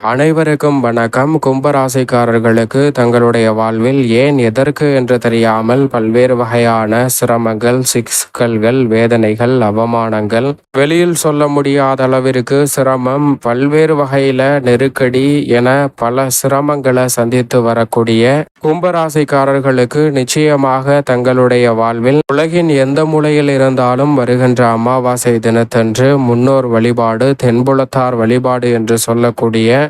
அனைவருக்கும் வணக்கம். கும்பராசிக்காரர்களுக்கு தங்களுடைய வாழ்வில் ஏன் எதற்கு என்று தெரியாமல் பல்வேறு வகையான சிரமங்கள் சிக்கல்கள் வேதனைகள் அவமானங்கள் வெளியில் சொல்ல முடியாத அளவிற்கு சிரமம் பல்வேறு வகையில நெருக்கடி என பல சிரமங்களை சந்தித்து வரக்கூடிய கும்பராசிக்காரர்களுக்கு நிச்சயமாக தங்களுடைய வாழ்வில் உலகின் எந்த மூலையில் இருந்தாலும் வருகின்ற அமாவாசை தினத்தன்று முன்னோர் வழிபாடு தென்புலத்தார் வழிபாடு என்று சொல்லக்கூடிய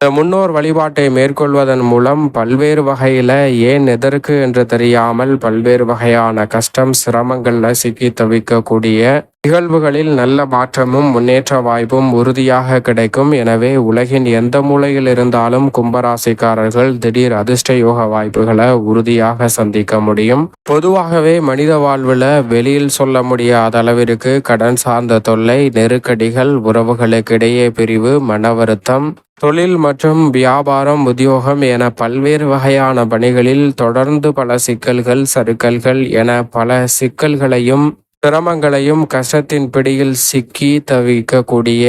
முன்னோர் வழிபாட்டை மேற்கொள்வதன் மூலம் பல்வேறு வகையில ஏன் எதற்கு என்று தெரியாமல் பல்வேறு வகையான கஷ்டம் சிரமங்களில் சிக்கி தவிக்கக்கூடிய நிகழ்வுகளில் நல்ல மாற்றமும் முன்னேற்ற வாய்ப்பும் உறுதியாக கிடைக்கும். எனவே உலகின் எந்த மூலையில் இருந்தாலும் கும்பராசிக்காரர்கள் திடீர் அதிர்ஷ்ட யோக வாய்ப்புகளை உறுதியாக சந்திக்க முடியும். பொதுவாகவே மனித வாழ்வுல வெளியில் சொல்ல முடியாத அளவிற்கு கடன் சார்ந்த தொல்லை நெருக்கடிகள் உறவுகளுக்கிடையே பிரிவு மன வருத்தம் தொழில் மற்றும் வியாபாரம் உத்தியோகம் என பல்வேறு வகையான பணிகளில் தொடர்ந்து பல சிக்கல்கள் சறுக்கல்கள் என பல சிக்கல்களையும் சிரமங்களையும் கஷ்டத்தின் பிடியில் சிக்கி தவிக்கக்கூடிய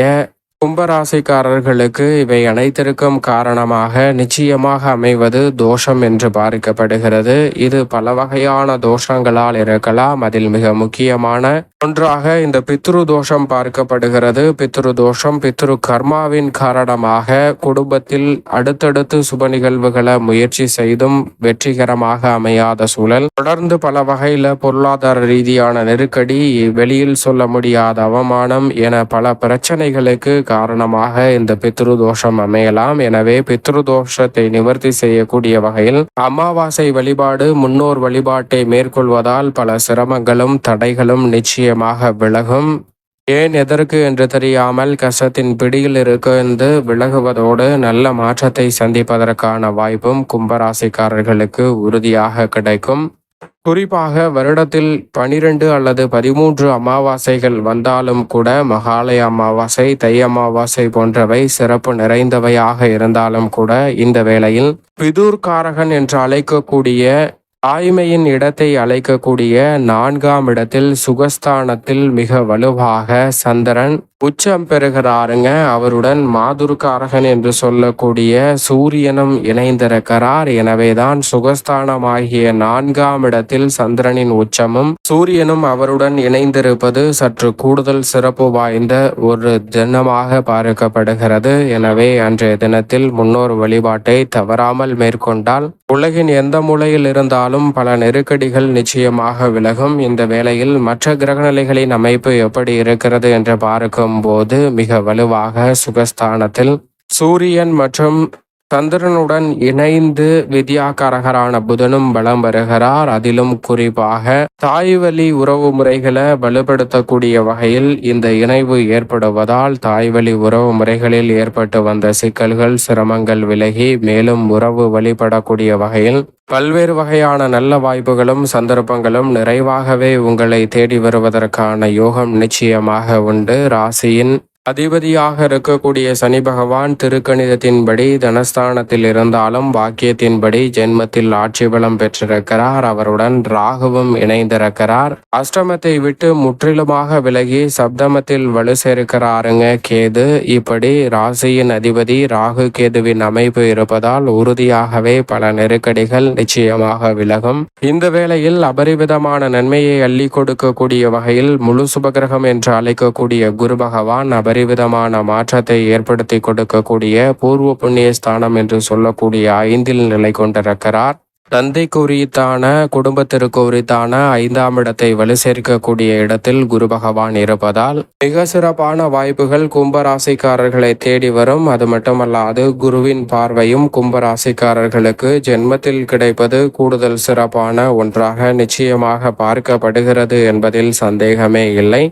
கும்பராசிக்காரர்களுக்கு இவை அனைத்திற்கும் காரணமாக நிச்சயமாக அமைவது தோஷம் என்று பார்க்கப்படுகிறது இது பல வகையான தோஷங்களால் இருக்கலாம். அதில் மிக முக்கியமான ஒன்றாக இந்த பித்ரு தோஷம் பார்க்கப்படுகிறது. பித்ரு தோஷம் பித்ரு கர்மாவின் காரணமாக குடும்பத்தில் அடுத்தடுத்து சுப நிகழ்வுகளை முயற்சி செய்தும் வெற்றிகரமாக அமையாத சூழல். தொடர்ந்து பல வகையில பொருளாதார ரீதியான நெருக்கடி வெளியில் சொல்ல முடியாத அவமானம் என பல பிரச்சனைகளுக்கு காரணமாக இந்த பித்ரு தோஷம் அமையலாம். எனவே பித்ரு தோஷத்தை நிவர்த்தி செய்யக்கூடிய வகையில் அமாவாசை வழிபாடு முன்னோர் வழிபாட்டை மேற்கொள்வதால் பல சிரமங்களும் தடைகளும் நிச்சயமாக விலகும். ஏன் எதற்கு என்று தெரியாமல் கசத்தின் பிடியில் இருந்து விலகுவதோடு நல்ல மாற்றத்தை சந்திப்பதற்கான வாய்ப்பும் கும்பராசிக்காரர்களுக்கு உறுதியாக கிடைக்கும். குறிப்பாக வருடத்தில் பனிரெண்டு அல்லது பதிமூன்று அமாவாசைகள் வந்தாலும் கூட மகாலய அமாவாசை தை அமாவாசை போன்றவை சிறப்பு நிறைந்தவையாக இருந்தாலும் கூட இந்த வேளையில் பிதூர்காரகன் என்று அழைக்கக்கூடிய ஆய்மையின் இடத்தை அழைக்கக்கூடிய நான்காம் இடத்தில் சுகஸ்தானத்தில் மிக வலுவாக சந்திரன் உச்சம் பெறுகிறாருங்க. அவருடன் மாதுர்காரகன் என்று சொல்லக்கூடிய சூரியனும் இணைந்திருக்கிறார். எனவேதான் சுகஸ்தானமாகிய நான்காம் இடத்தில் சந்திரனின் உச்சமும் சூரியனும் அவருடன் இணைந்திருப்பது சற்று கூடுதல் சிறப்பு வாய்ந்த ஒரு தினமாக பார்க்கப்படுகிறது. எனவே அன்றைய தினத்தில் முன்னோர் வழிபாட்டை தவறாமல் மேற்கொண்டால் உலகின் எந்த மூலையில் இருந்தாலும் பல நெருக்கடிகள் நிச்சயமாக விலகும். இந்த வேளையில் மற்ற கிரகநிலைகளின் அமைப்பு எப்படி இருக்கிறது என்று பார்க்கும் போது மிக வலுவாக சுகஸ்தானத்தில் சூரியன் மற்றும் சந்திரனுடன் இணைந்து வித்யாகாரகரான புதனும் பலம் வருகிறார். அதிலும் குறிப்பாக தாய்வழி உறவு முறைகளை வலுப்படுத்தக்கூடிய வகையில் இந்த இணைவு ஏற்படுவதால் தாய்வழி உறவு முறைகளில் ஏற்பட்டு வந்த சிக்கல்கள் சிரமங்கள் விலகி மேலும் உறவு வழிபடக்கூடிய வகையில் பல்வேறு வகையான நல்ல வாய்ப்புகளும் சந்தர்ப்பங்களும் நிறைவாகவே உங்களை தேடி வருவதற்கான யோகம் நிச்சயமாக உண்டு. ராசியின் அதிபதியாக இருக்கக்கூடிய சனி பகவான் திருக்கணிதத்தின்படி தனஸ்தானத்தில் இருந்தாலும் வாக்கியத்தின்படி ஜென்மத்தில் ஆட்சி பலம் பெற்றிருக்கிறார். அவருடன் ராகுவும் இணைந்திருக்கிறார். அஷ்டமத்தை விட்டு முற்றிலுமாக விலகி சப்தமத்தில் வலு சேர்க்கிறாருங்க கேது. இப்படி ராசியின் அதிபதி ராகு கேதுவின் அமைப்பு இருப்பதால் உறுதியாகவே பல நெருக்கடிகள் நிச்சயமாக விலகும். இந்த வேளையில் அபரிவிதமான நன்மையை அள்ளி கொடுக்கக்கூடிய வகையில் முழு சுபகிரகம் என்று அழைக்கக்கூடிய குரு பகவான் அபரிவிதமான மாற்றத்தை ஏற்படுத்தி கொடுக்கக்கூடிய பூர்வ புண்ணிய ஸ்தானம் என்று சொல்லக்கூடிய ஐந்தில் நிலை கொண்டிருக்கிறார். தந்தைக்கு உரித்தான குடும்பத்திற்கு உரித்தான ஐந்தாம் இடத்தை வலு சேர்க்கக்கூடிய இடத்தில் குரு பகவான் இருப்பதால் மிக சிறப்பான வாய்ப்புகள் கும்பராசிக்காரர்களை தேடி வரும். அது மட்டுமல்லாது குருவின் பார்வையும் கும்பராசிக்காரர்களுக்கு ஜென்மத்தில் கிடைப்பது கூடுதல் சிறப்பான ஒன்றாக நிச்சயமாக பார்க்கப்படுகிறது என்பதில் சந்தேகமே இல்லை.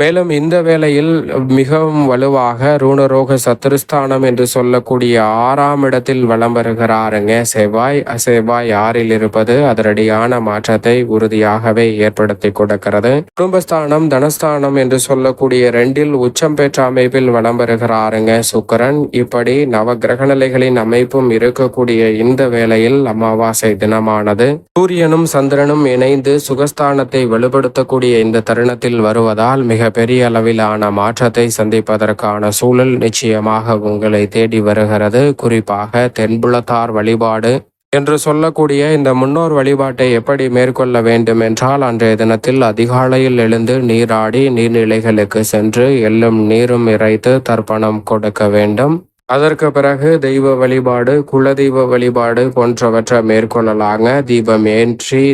மேலும் இந்த வேளையில் மிகவும் வலுவாக ரூணரோக சத்துருஸ்தானம் என்று சொல்லக்கூடிய ஆறாம் இடத்தில் வலம் வருகிறாருங்க. செவ்வாய் செவ்வாய் ஆறில் இருப்பது அதரடியான மாற்றத்தை உறுதியாகவே ஏற்படுத்தி கொடுக்கிறது. குடும்பஸ்தானம் தனஸ்தானம் என்று சொல்லக்கூடிய ரெண்டில் உச்சம் பெற்ற அமைப்பில் வலம் வருகிறாருங்க. சுக்கரன் இப்படி நவ கிரகநிலைகளின் அமைப்பும் இருக்கக்கூடிய இந்த வேளையில் அமாவாசை தினமானது. சூரியனும் சந்திரனும் இணைந்து சுகஸ்தானத்தை வலுப்படுத்தக்கூடிய இந்த தருணத்தில் வருவதால் மிக மிக பெரிய அளவிலான மாற்றத்தை சந்திப்பதற்கான சூழல் நிச்சயமாக உங்களை தேடி வருகிறது. குறிப்பாக தென்புலத்தார் வழிபாடு என்று சொல்லக்கூடிய இந்த முன்னோர் வழிபாட்டை எப்படி மேற்கொள்ள வேண்டும் என்றால் அன்றைய தினத்தில் அதிகாலையில் எழுந்து நீராடி நீர்நிலைகளுக்கு சென்று எள்ளும் நீரும் இறைத்து தர்ப்பணம் கொடுக்க வேண்டும். அதற்கு பிறகு தெய்வ வழிபாடு குலதெய்வ வழிபாடு போன்றவற்றை மேற்கொள்ளலாங்க. தீபம் ஏற்றி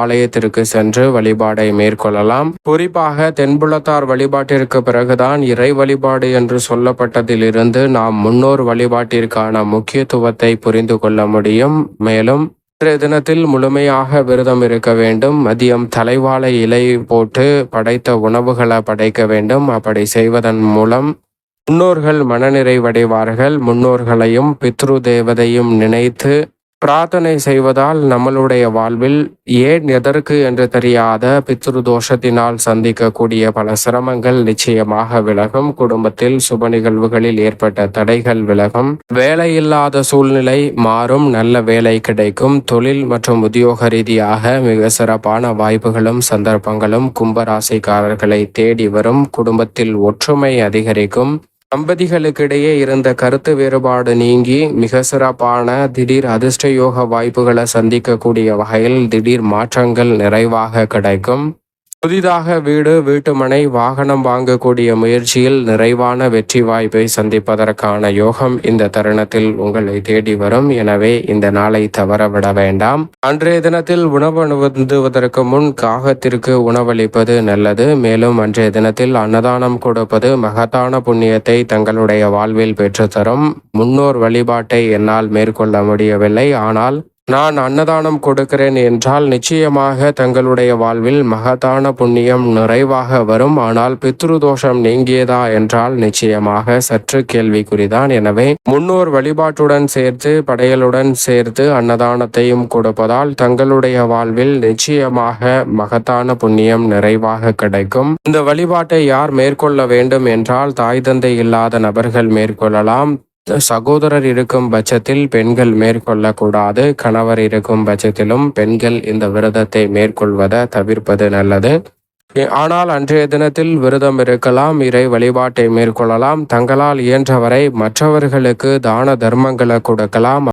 ஆலயத்திற்கு சென்று வழிபாடை மேற்கொள்ளலாம். குறிப்பாக தென்புலத்தார் வழிபாட்டிற்கு பிறகுதான் இறை வழிபாடு என்று சொல்லப்பட்டதிலிருந்து நாம் முன்னோர் வழிபாட்டிற்கான முக்கியத்துவத்தை புரிந்து கொள்ள முடியும். மேலும் இன்றைய தினத்தில் முழுமையாக விரதம் இருக்க வேண்டும். மதியம் தலைவாழை இலை போட்டு படைத்த உணவுகளை படைக்க வேண்டும். அப்படி செய்வதன் மூலம் முன்னோர்கள் மனநிறைவடைவார்கள். முன்னோர்களையும் பித்ரு தேவதையும் நினைத்து பிரார்த்தனை செய்வதால் நம்மளுடைய வாழ்வில் ஏன் எதற்கு என்று தெரியாத பித்ரு தோஷத்தினால் சந்திக்கக்கூடிய பல சிரமங்கள் நிச்சயமாக விலகும். குடும்பத்தில் சுப நிகழ்வுகளில் ஏற்பட்ட தடைகள் விலகும். வேலையில்லாத சூழ்நிலை மாறும். நல்ல வேலை கிடைக்கும். தொழில் மற்றும் உத்தியோக ரீதியாக மிக சிறப்பான வாய்ப்புகளும் சந்தர்ப்பங்களும் கும்பராசிக்காரர்களை தேடி வரும். குடும்பத்தில் ஒற்றுமை அதிகரிக்கும். தம்பதிகளுக்கிடையே இருந்த கருத்து வேறுபாடு நீங்கி மிக சிறப்பான திடீர் அதிர்ஷ்ட யோக வாய்ப்புகளை சந்திக்கக்கூடிய வகையில் திடீர் மாற்றங்கள் நிறைவாக கிடைக்கும். புதிதாக வீடு வீட்டுமனை வாகனம் வாங்கக்கூடிய முயற்சியில் நிறைவான வெற்றி வாய்ப்பை சந்திப்பதற்கான யோகம் இந்த தருணத்தில் உங்களை தேடி வரும். எனவே இந்த நாளை தவறவிட வேண்டாம். அன்றைய தினத்தில் உணவு அணுவதுவதற்கு முன் காகத்திற்கு உணவளிப்பது நல்லது. மேலும் அன்றைய தினத்தில் அன்னதானம் கொடுப்பது மகத்தான புண்ணியத்தை தங்களுடைய வாழ்வில் பெற்றுத்தரும். முன்னோர் வழிபாட்டை என்னால் மேற்கொள்ள முடியவில்லை. ஆனால் நான் அன்னதானம் கொடுக்கிறேன் என்றால் நிச்சயமாக தங்களுடைய வாழ்வில் மகத்தான புண்ணியம் நிறைவாக வரும். ஆனால் பித்ரு தோஷம் நீங்கியதா என்றால் நிச்சயமாக சற்று கேள்விக்குறிதான். எனவே முன்னோர் வழிபாட்டுடன் சேர்த்து படையலுடன் சேர்த்து அன்னதானத்தையும் கொடுப்பதால் தங்களுடைய வாழ்வில் நிச்சயமாக மகத்தான புண்ணியம் நிறைவாக கிடைக்கும். இந்த வழிபாட்டை யார் மேற்கொள்ள வேண்டும் என்றால் தாய் தந்தை இல்லாத நபர்கள் மேற்கொள்ளலாம். சகோதரர் இருக்கும் பட்சத்தில் பெண்கள் மேற்கொள்ளக்கூடாது கணவர் இருக்கும் பட்சத்திலும் பெண்கள் இந்த விரதத்தை மேற்கொள்வதை தவிர்ப்பது நல்லது. ஆனால் அன்றைய தினத்தில் விரதம் இருக்கலாம் இறை வழிபாட்டை மேற்கொள்ளலாம் தங்களால் இயன்றவரை மற்றவர்களுக்கு தான தர்மங்களை கொடுக்கலாம்.